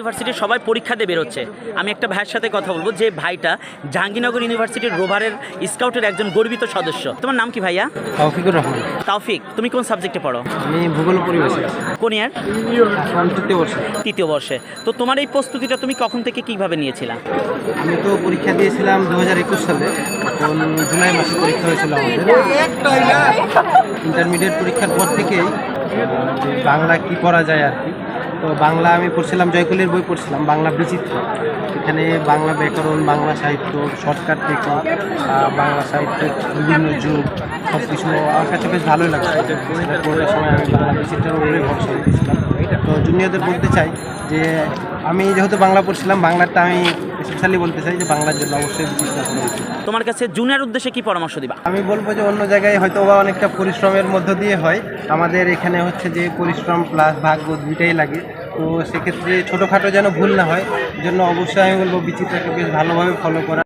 ইউনিভার্সিটির সবাই পরীক্ষা দিয়ে বেরোচ্ছে। আমি একটা ভাইয়ের সাথে কথা বলব যে ভাইটা জাহাঙ্গীরনগর ইউনিভার্সিটির রোভারের স্কাউটের একজন গর্বিত সদস্য। তোমার নাম কি ভাইয়া? তৌফিকুর রহমান। তাওফিক তুমি কোন সাবজেক্টে পড়ো? আমি ভূগোল পরিবেশে। কোন ইয়ার? তৃতীয় বর্ষে। তৃতীয় বর্ষে। তো তোমার এই প্রস্তুতিটা তুমি কখন থেকে কীভাবে নিয়েছিলা? আমি তো পরীক্ষা দিয়েছিলাম দু হাজার একুশ সালে। তখন জুলাই মাসে পরীক্ষা হয়েছিল আমাদের। ইন্টারমিডিয়েট পরীক্ষার পর থেকেই বাংলা কি করা যায় আর কি তো বাংলা আমি পড়ছিলাম, জয়কুলের বই পড়ছিলাম, বাংলা বিচিত্র। এখানে বাংলা ব্যাকরণ, বাংলা সাহিত্য শর্টকাট থেকে বাংলা সাহিত্যের বিভিন্ন যুগ সব কিছু আমার কাছে বেশ ভালোই লাগছে। পড়ার সময় আমি বাংলা বিচিত্রের উপরে ভরসা রেখেছিলাম তো জুনিয়রদের বলতে চাই যে আমি যেহেতু বাংলা পড়ছিলাম বাংলাটা আমি স্পেশালি বলতে চাই যে বাংলার জন্য অবশ্যই। তোমার কাছে জুনের উদ্দেশ্যে কি পরামর্শ দিবা? আমি বলব যে অন্য জায়গায় হয়তো বা অনেকটা পরিশ্রমের মধ্য দিয়ে হয়। আমাদের এখানে হচ্ছে যে পরিশ্রম প্লাস ভাগ্য দুইটাই লাগে। তো সেক্ষেত্রে ছোটোখাটো যেন ভুল না হয় জন্য অবশ্যই আমি বলব বিচিত্রাকে বেশ ভালোভাবে ফলো করা।